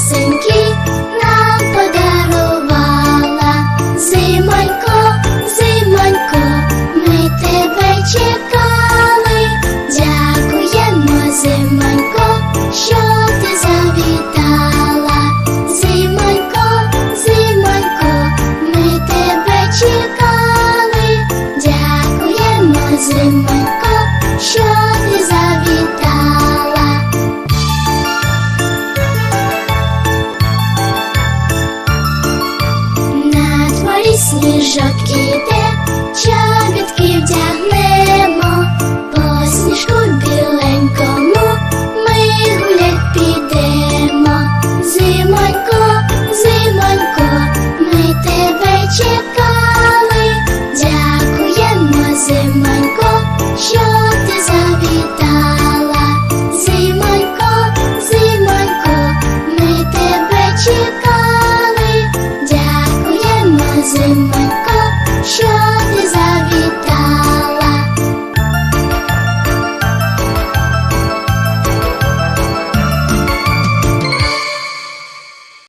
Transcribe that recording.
Осеньки нам подарувала зимонько, зимонько, ми тебе чекали, дякуємо, зимонько, що ти завітала, зимонько, зимонько, ми тебе чекали, дякуємо, зимонько, що. Сніжок іде, чобітки Що ти завів?